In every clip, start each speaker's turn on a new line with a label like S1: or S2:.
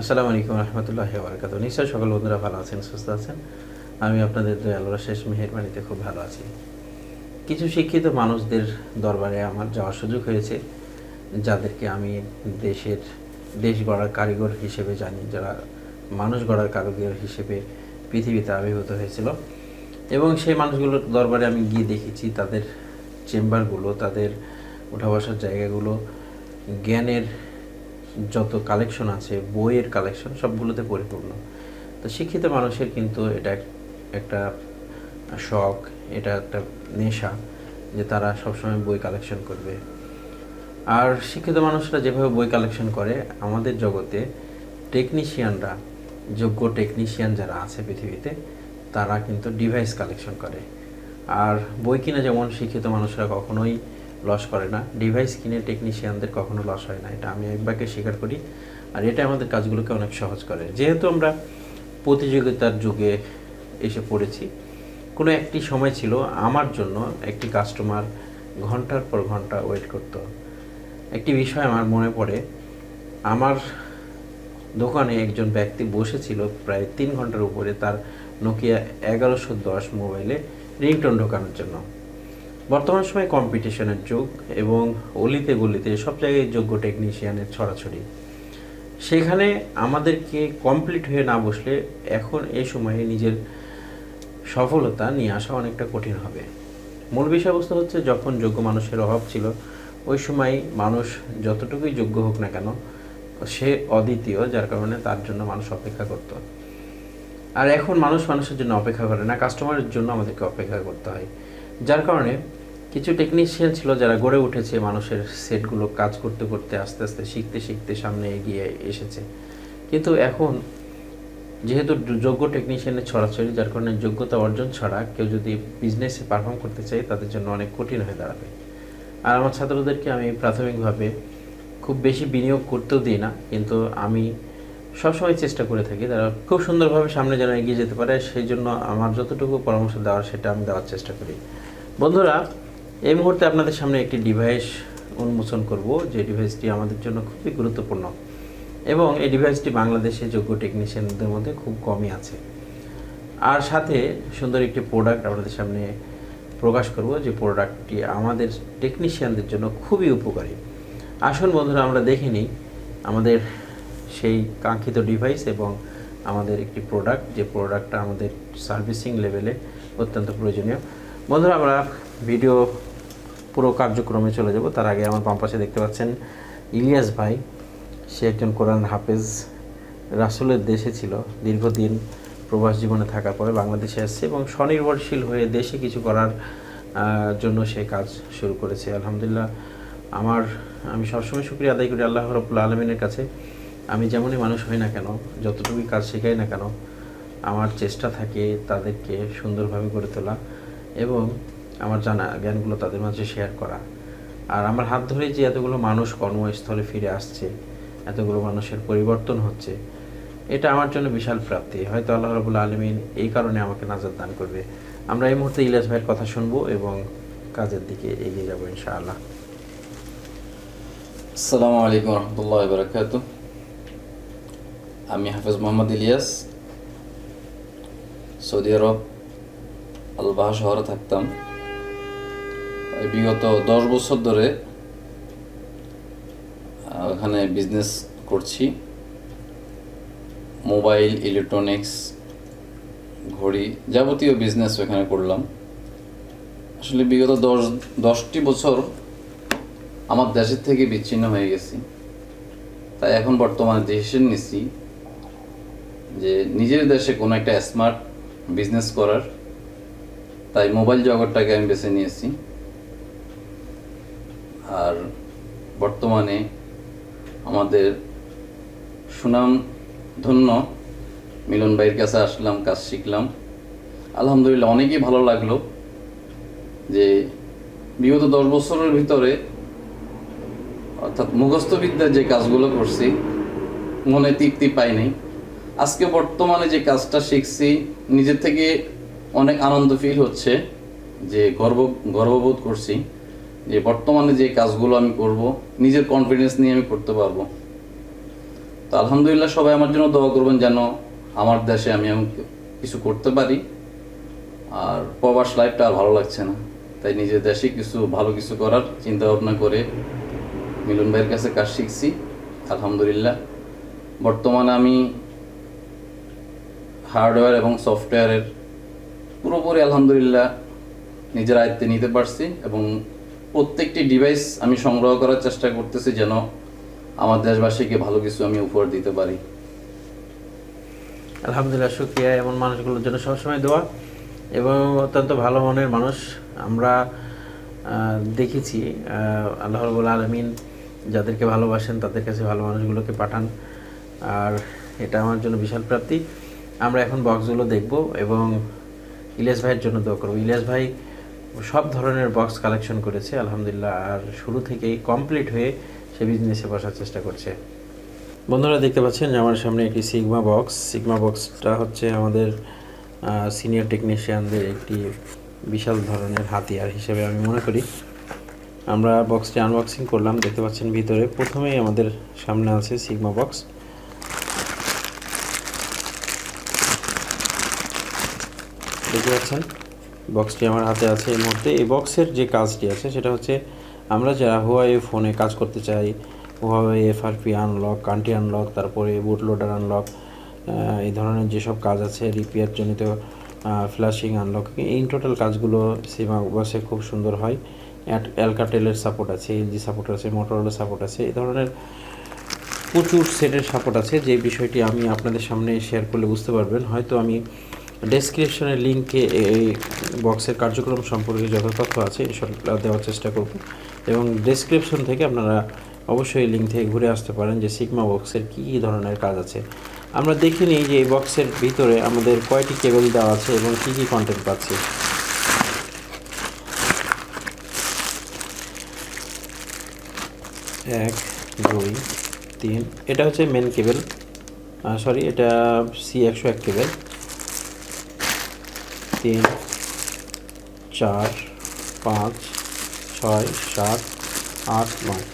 S1: আসসালামু আলাইকুম রহমতুল্লাহ বারকাত নিশ্চয় সকল বন্ধুরা ভালো আছেন, সুস্থ আছেন। আমি আপনাদের দয়ালুরা শেষ মেহেরবানিতে খুব ভালো আছি। কিছু শিক্ষিত মানুষদের দরবারে আমার যাওয়ার সুযোগ হয়েছে, যাদেরকে আমি দেশের, দেশ গড়ার কারিগর হিসেবে জানি, যারা মানুষ গড়ার কারিগর হিসেবে পৃথিবীতে আবির্ভূত হয়েছিল। এবং সেই মানুষগুলোর দরবারে আমি গিয়ে দেখেছি, তাদের চেম্বারগুলো, তাদের উঠা বসার জায়গাগুলো, জ্ঞানের যত কালেকশন আছে, বইয়ের কালেকশন সবগুলোতে পরিপূর্ণ। তো শিক্ষিত মানুষের কিন্তু এটা একটা শখ, এটা একটা নেশা যে তারা সবসময় বই কালেকশন করবে। আর শিক্ষিত মানুষরা যেভাবে বই কালেকশন করে, আমাদের জগতে টেকনিশিয়ানরা যোগ্য টেকনিশিয়ান যারা আছে পৃথিবীতে, তারা কিন্তু ডিভাইস কালেকশন করে। আর বই কিনা যেমন শিক্ষিত মানুষরা কখনোই লস করে না। ডিভাইস কিনে টেকনিশিয়ানদের কখনো লস হয় না। এটা আমি একবারকে স্বীকার করি। আর এটা আমাদের কাজগুলোকে অনেক সহজ করে। যেহেতু আমরা প্রতিযোগিতার যুগে এসে পড়েছি, কোনো একটি সময় ছিল আমার জন্য একটি কাস্টমার ঘণ্টার পর ঘণ্টা ওয়েট করতো। একটি বিষয় আমার মনে পড়ে, আমার দোকানে একজন ব্যক্তি বসেছিল প্রায় তিন ঘণ্টার উপরে তার নোকিয়া এগারোশো দশ মোবাইলে রিংটোন ঢোকানোর জন্য। বর্তমান সময়ে কম্পিটিশনের যুগ এবং অলিতে গলিতে সব জায়গায় যোগ্য টেকনিশিয়ানের ছড়াছড়ি। সেখানে আমাদেরকে কমপ্লিট হয়ে না বসলে এখন এই সময়ে নিজের সফলতা নিয়ে আসা অনেকটা কঠিন হবে। মূল বিষয়বস্তু হচ্ছে যখন যোগ্য মানুষের অভাব ছিল, ওই সময় মানুষ যতটুকুই যোগ্য হোক না কেন, সে অদ্বিতীয়, যার কারণে তার জন্য মানুষ অপেক্ষা করত। আর এখন মানুষ মানুষের জন্য অপেক্ষা করে না কাস্টমারের জন্য আমাদেরকে অপেক্ষা করতে হয়। যার কারণে কিছু টেকনিশিয়ান ছিল যারা গড়ে উঠেছে মানুষের সেটগুলো কাজ করতে করতে আস্তে আস্তে শিখতে শিখতে সামনে এগিয়ে এসেছে। কিন্তু এখন যেহেতু যোগ্য টেকনিশিয়ানের ছড়াছড়ি, যার কারণে যোগ্যতা অর্জন ছাড়া কেউ যদি বিজনেসে পারফর্ম করতে চায়, তাদের জন্য অনেক কঠিন হয়ে দাঁড়াবে। আর আমার ছাত্রদেরকে আমি প্রাথমিকভাবে খুব বেশি বিনিয়োগ করতেও দিই না, কিন্তু আমি সবসময় চেষ্টা করে থাকি তারা খুব সুন্দরভাবে সামনে যেন এগিয়ে যেতে পারে, সেই জন্য আমার যতটুকু পরামর্শ দেওয়ার সেটা আমি দেওয়ার চেষ্টা করি। বন্ধুরা, এই মুহূর্তে আপনাদের সামনে একটি ডিভাইস উন্মোচন করব। যে ডিভাইসটি আমাদের জন্য খুবই গুরুত্বপূর্ণ এবং এই ডিভাইসটি বাংলাদেশে যোগ্য টেকনিশিয়ানদের মধ্যে খুব কমই আছে। আর সাথে সুন্দর একটি প্রোডাক্ট আপনাদের সামনে প্রকাশ করব, যে প্রোডাক্টটি আমাদের টেকনিশিয়ানদের জন্য খুবই উপকারী। আসুন বন্ধুরা, আমরা দেখে নিই আমাদের সেই কাঙ্ক্ষিত ডিভাইস এবং আমাদের একটি প্রোডাক্ট যে প্রোডাক্টটা আমাদের সার্ভিসিং লেভেলে অত্যন্ত প্রয়োজনীয়। বন্ধুরা, আমরা ভিডিও পুরো কার্যক্রমে চলে যাব। তার আগে আমার বাম পাশে দেখতে পাচ্ছেন ইলিয়াস ভাই। সে একজন কোরআন হাফেজ, রাসুলের দেশে ছিল, দীর্ঘদিন প্রবাস জীবনে থাকার পরে বাংলাদেশে আসছে এবং স্বনির্ভরশীল হয়ে দেশে কিছু করার জন্য সে কাজ শুরু করেছে। আলহামদুলিল্লাহ, আমার, আমি সবসময় শুক্রিয়া আদায় করি আল্লাহ রবুল্লা আলমিনের কাছে। আমি যেমনই মানুষ হই না কেন, যতটুকুই কাজ শেখাই না কেন, আমার চেষ্টা থাকে তাদেরকে সুন্দরভাবে গড়ে তোলা। এবং আমার জানা জ্ঞানগুলো তাদের মাঝে শেয়ার করা। আর আমার হাত ধরে যে এতগুলো মানুষ কর্মস্থলে ফিরে আসছে, এতগুলো মানুষের পরিবর্তন হচ্ছে, এটা আমার জন্য বিশাল প্রাপ্তি। হয়তো আল্লাহ রবুল্লা আলমিন এই কারণে আমাকে নাজার দান করবে। আমরা এই মুহূর্তে ইলিয়াস ভাইয়ের কথা শুনব এবং কাজের দিকে এগিয়ে যাব ইনশাআল্লাহ।
S2: আসসালামু আলাইকুম রহমতুল্লাহ বারকাত আমি হাফেজ মোহাম্মদ ইলিয়াস, সৌদি আরব আলবাহা শহরে থাকতাম। বিগত দশ বছর ধরে ওখানে বিজনেস করছি। মোবাইল ইলেকট্রনিক্স ঘড়ি যাবতীয় বিজনেস ওখানে করলাম। আসলে বিগত দশ, দশটি বছর আমার দেশের থেকে বিচ্ছিন্ন হয়ে গেছি। তাই এখন বর্তমানে ডিসিশন নিচ্ছি যে নিজের দেশে কোনো একটা স্মার্ট বিজনেস করার তাই মোবাইল জগৎটাকে আমি বেছে নিয়েছি। আর বর্তমানে আমাদের সুনাম ধন্য মিলন ভাইয়ের কাছে আসলাম, কাজ শিখলাম। আলহামদুলিল্লাহ অনেকই ভালো লাগল যে বিগত দশ বছরের ভিতরে অর্থাৎ মুখস্থ বিদ্যার যে কাজগুলো করছি, মনে তৃপ্তি পাই নাই আজকে বর্তমানে যে কাজটা শিখছি নিজের থেকে অনেক আনন্দ ফিল হচ্ছে যে গর্ব, গর্ববোধ করছি যে বর্তমানে যে কাজগুলো আমি করব, নিজের কনফিডেন্স নিয়ে আমি করতে পারব। তো আলহামদুলিল্লাহ সবাই আমার জন্য দোয়া করবেন যেন আমার দেশে আমি কিছু করতে পারি। আর প্রবাস লাইফটা আর ভালো লাগছে না। তাই নিজের দেশে কিছু ভালো কিছু করার চিন্তা ভাবনা করে মিলন ভাইয়ের কাছে কাজ শিখছি, আলহামদুলিল্লাহ। বর্তমানে আমি হার্ডওয়্যার এবং সফটওয়্যারের পুরোপুরি আলহামদুলিল্লাহ নিজের আয়ত্তে নিতে পারছি এবং প্রত্যেকটি ডিভাইস আমি সংগ্রহ করার চেষ্টা করতেছি যেন আমার দেশবাসীকে ভালো কিছু আমি উপহার দিতে পারি।
S1: আলহামদুলিল্লাহ শুক্রিয়া। এমন মানুষগুলোর জন্য সবসময় দোয়া। এবং অত্যন্ত ভালো মনের মানুষ আমরা দেখেছি আহ, আল্লাহ রবুল আলমিন যাদেরকে ভালোবাসেন তাদের কাছে ভালো মানুষগুলোকে পাঠান। আর এটা আমার জন্য বিশাল প্রাপ্তি। আমরা এখন বক্সগুলো দেখব এবং ইলিয়াস ভাইয়ের জন্য দোয়া করব। ইলিয়াস ভাই সব ধরনের বক্স কালেকশন করেছে, আলহামদুলিল্লাহ। আর শুরু থেকেই কমপ্লিট হয়ে সে বিজনেসে বসার চেষ্টা করছে। বন্ধুরা, দেখতে পাচ্ছেন যে আমার সামনে একটি সিগমা বক্স সিগমা বক্সটা হচ্ছে আমাদের সিনিয়র টেকনিশিয়ানদের একটি বিশাল ধরনের হাতিয়ার হিসেবে আমি মনে করি। আমরা বক্সটি আনবক্সিং করলাম, দেখতে পাচ্ছেন ভিতরে। প্রথমেই আমাদের সামনে আছে সিগমা বক্স দেখতে পাচ্ছেন বক্সটি আমার হাতে আছে এই মুহূর্তে। এই বক্সের যে কাজটি আছে, সেটা হচ্ছে আমরা যারা হুয়াই ফোনে কাজ করতে চাই হুয়াই এফআরপি আনলক কান্টি আনলক তারপরে বুট লোডার আনলক এই ধরনের যেসব কাজ আছে রিপেয়ার জনিত ফ্ল্যাশিং আনলক এই টোটাল কাজগুলো সিমা বক্সে খুব সুন্দর হয়। অ্যালকাটেলের সাপোর্ট আছে এলজি সাপোর্ট আছে মোটরোলার সাপোর্ট আছে, এই ধরনের প্রচুর সেটের সাপোর্ট আছে। যে বিষয়টি আমি আপনাদের সামনে শেয়ার করলে বুঝতে পারবেন। হয়তো আমি ডেসক্রিপশনের লিঙ্কে এই বক্সের কার্যক্রম সম্পর্কে যত তথ্য আছে এসব দেওয়ার চেষ্টা করব। এবং ডেসক্রিপশন থেকে আপনারা অবশ্যই লিঙ্ক থেকে ঘুরে আসতে পারেন যে সিগমা বক্সের কী কী ধরনের কাজ আছে। আমরা দেখে নিই যে এই বক্সের ভিতরে আমাদের কয়টি কেবল দেওয়া আছে এবং কী কী কন্টেন্ট পাচ্ছি। এক, দুই, তিন, এটা হচ্ছে মেন কেবল সরি এটা সি একশো এক কেবল তিন, চার, পাঁচ, ছয়, সাত, আট, নয়।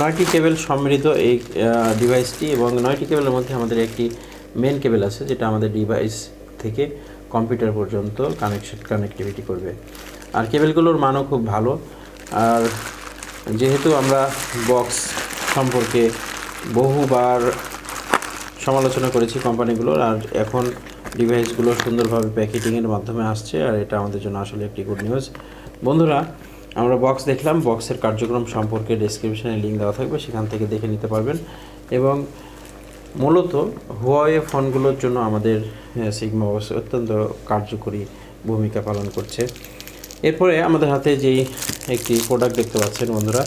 S1: নয়টি কেবল সমৃদ্ধ এই ডিভাইসটি এবং নয়টি কেবলের মধ্যে আমাদের একটি মেন কেবল আছে, যেটা আমাদের ডিভাইস থেকে কম্পিউটার পর্যন্ত কানেকশন কানেক্টিভিটি করবে। আর কেবলগুলোর মানও খুব ভালো। আর যেহেতু আমরা বক্স সম্পর্কে বহুবার সমালোচনা করেছি কোম্পানিগুলোর আর এখন ডিভাইসগুলো সুন্দরভাবে প্যাকেটিংয়ের মাধ্যমে আসছে আর এটা আমাদের জন্য আসলে একটি গুড নিউজ বন্ধুরা, আমরা বক্স দেখলাম। বক্সের কার্যক্রম সম্পর্কে ডেসক্রিপশনে লিঙ্ক দেওয়া থাকবে, সেখান থেকে দেখে নিতে পারবেন। এবং মূলত হুয়াওয়ে ফোনগুলোর জন্য আমাদের সিগমা বক্স অত্যন্ত কার্যকরী ভূমিকা পালন করছে। এরপরে আমাদের হাতে যেই একটি প্রোডাক্ট দেখতে পাচ্ছেন বন্ধুরা,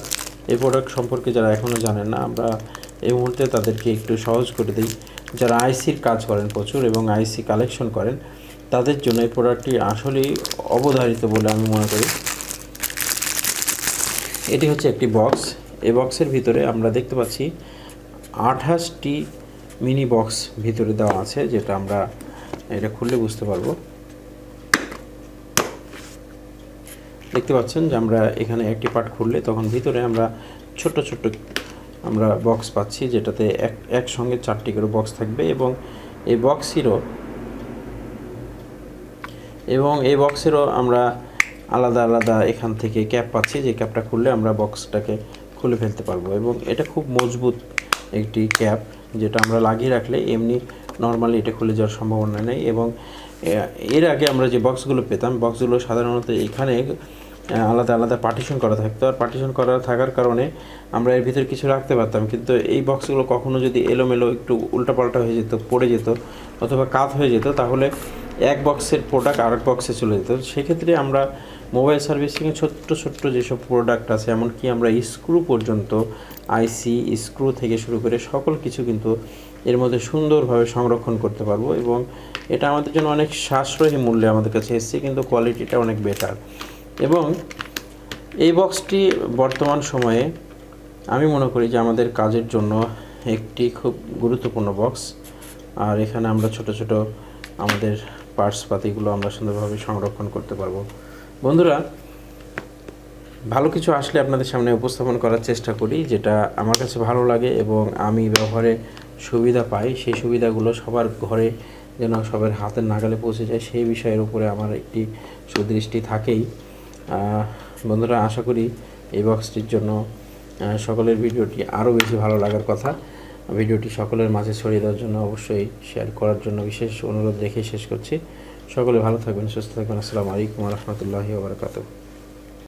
S1: এই প্রোডাক্ট সম্পর্কে যারা এখনও জানেন না, আমরা এই মুহূর্তে তাদেরকে একটু সহজ করে দিই। যারা আইসির কাজ করেন প্রচুর এবং আইসি কালেকশন করেন, তাদের জন্য এই প্রোডাক্টটি আসলেই অবধারিত বলে আমি মনে করি। এটি হচ্ছে একটি বক্স এই বক্সের ভিতরে আমরা দেখতে পাচ্ছি আঠাশটি মিনি বক্স ভিতরে দেওয়া আছে, যেটা আমরা এটা খুললে বুঝতে পারব। দেখতে পাচ্ছেন যে আমরা এখানে একটি পার্ট খুললে তখন ভিতরে আমরা ছোট্ট ছোট্ট আমরা বক্স পাচ্ছি যেটাতে এক, একসঙ্গে চারটি করে বক্স থাকবে এবং এই বক্সেরও এবং এই বক্সেরও আমরা আলাদা আলাদা এখান থেকে ক্যাপ পাচ্ছি। যে ক্যাপটা খুললে আমরা বক্সটাকে খুলে ফেলতে পারব এবং এটা খুব মজবুত একটি ক্যাপ যেটা আমরা লাগিয়ে রাখলে এমনি নর্মালি এটা খুলে যাওয়ার সম্ভাবনা নেই এবং এর আগে আমরা যে বক্সগুলো পেতাম বক্সগুলো সাধারণত এখানে আলাদা আলাদা পার্টিশন করা থাকতো। আর পার্টিশন করা থাকার কারণে আমরা এর ভিতরে কিছু রাখতে পারতাম। কিন্তু এই বক্সগুলো কখনো যদি এলোমেলো একটু উল্টাপাল্টা হয়ে যেত, পড়ে যেত অথবা কাত হয়ে যেত, তাহলে এক বক্সের প্রোডাক্ট আরেক বক্সে চলে যেত। সেক্ষেত্রে আমরা মোবাইল সার্ভিসিংয়ে ছোট্ট ছোট্ট যেসব প্রোডাক্ট আছে, এমনকি আমরা স্ক্রু পর্যন্ত আইসি স্ক্রু থেকে শুরু করে সকল কিছু কিন্তু এর মধ্যে সুন্দরভাবে সংরক্ষণ করতে পারব এবং এটা আমাদের জন্য অনেক সাশ্রয়ী মূল্যে আমাদের কাছে এসছে, কিন্তু কোয়ালিটিটা অনেক বেটার এবং এই বক্সটি বর্তমান সময়ে আমি মনে করি যে আমাদের কাজের জন্য একটি খুব গুরুত্বপূর্ণ বক্স আর এখানে আমরা ছোট ছোট আমাদের পার্টস পাতিগুলো আমরা সুন্দরভাবে সংরক্ষণ করতে পারব। বন্ধুরা, ভালো কিছু আসলে আপনাদের সামনে উপস্থাপন করার চেষ্টা করি, যেটা আমার কাছে ভালো লাগে এবং আমি ব্যবহারে সুবিধা পাই। সেই সুবিধাগুলো সবার ঘরে যেন সবার হাতের নাগালে পৌঁছে যায়, সেই বিষয়ের উপরে আমার একটি সুদৃষ্টি থাকেই। বন্ধুরা, আশা করি এই বক্সটির জন্য সকলের ভিডিওটি আরও বেশি ভালো লাগার কথা। ভিডিওটি সকলের মাঝে ছড়িয়ে দেওয়ার জন্য অবশ্যই শেয়ার করার জন্য বিশেষ অনুরোধ রেখে শেষ করছি। সকলে ভালো থাকবেন, সুস্থ থাকবেন। আসসালামু আলাইকুম রহমতুল্লাহি ওবরাকাতুহ